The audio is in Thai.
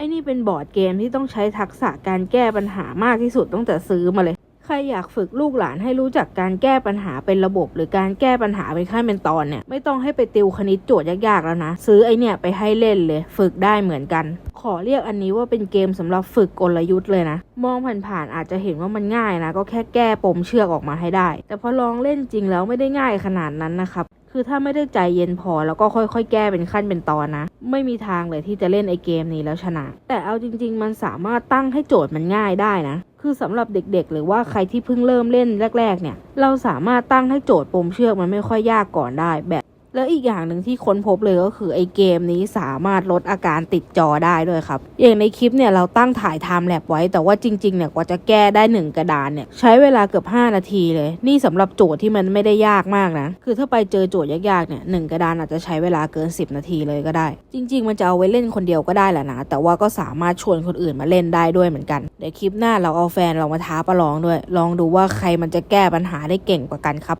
ไอ้นี่เป็นบอร์ดเกมที่ต้องใช้ทักษะการแก้ปัญหามากที่สุดตั้งแต่ซื้อมาเลย ใครอยากฝึกลูกหลานให้รู้จักการแก้ปัญหาเป็นระบบ หรือการแก้ปัญหาเป็นขั้นเป็นตอนเนี่ย ไม่ต้องให้ไปติวคณิตโจทย์ยากๆแล้วนะ ซื้อไอเนี่ยไปให้เล่นเลย ฝึกได้เหมือนกัน ขอเรียกอันนี้ว่าเป็นเกมสำหรับฝึกกลยุทธ์เลยนะ มองผ่านๆอาจจะเห็นว่ามันง่ายนะ ก็แค่แก้ปมเชือกออกมาให้ได้ แต่พอลองเล่นจริงแล้วไม่ได้ง่ายขนาดนั้นนะครับ คือถ้าไม่ได้ใจเย็นพอแล้วก็ค่อยๆ แก้เป็นขั้นเป็นตอนนะ ไม่มีทางเลยที่จะเล่นไอเกมนี้แล้วชนะ แต่เอาจริง ๆ มันสามารถตั้งให้โจทย์มันง่ายได้นะ คือสำหรับเด็กๆ หรือว่าใครที่เพิ่งเริ่มเล่นแรก ๆ เนี่ย เราสามารถตั้งให้โจทย์ปมเชือกมันไม่ค่อยยากก่อนได้แบบ แล้วอีกอย่างหนึ่งที่ค้นพบเลยก็คือไอเกมนี้สามารถลดอาการติดจอได้ด้วยครับ อย่างในคลิปเนี่ยเราตั้งถ่ายไทม์แลปไว้ แต่ว่าจริงๆเนี่ยกว่าจะแก้ได้หนึ่งกระดานเนี่ยใช้เวลาเกือบ 5 นาทีเลย นี่สำหรับโจทย์ที่มันไม่ได้ยากมากนะ คือถ้าไปเจอโจทย์ยากๆเนี่ยหนึ่งกระดานอาจจะใช้เวลาเกิน 10 นาทีเลยก็ได้ จริง ๆ มันจะเอาไว้เล่นคนเดียวก็ได้แหละนะ แต่ว่าก็สามารถชวนคนอื่นมาเล่นได้ด้วยเหมือนกันเดี๋ยวคลิปหน้าเราเอาแฟนเรามาท้าประลองด้วย ลองดูว่าใครมันจะแก้ปัญหาได้เก่งกว่ากันครับ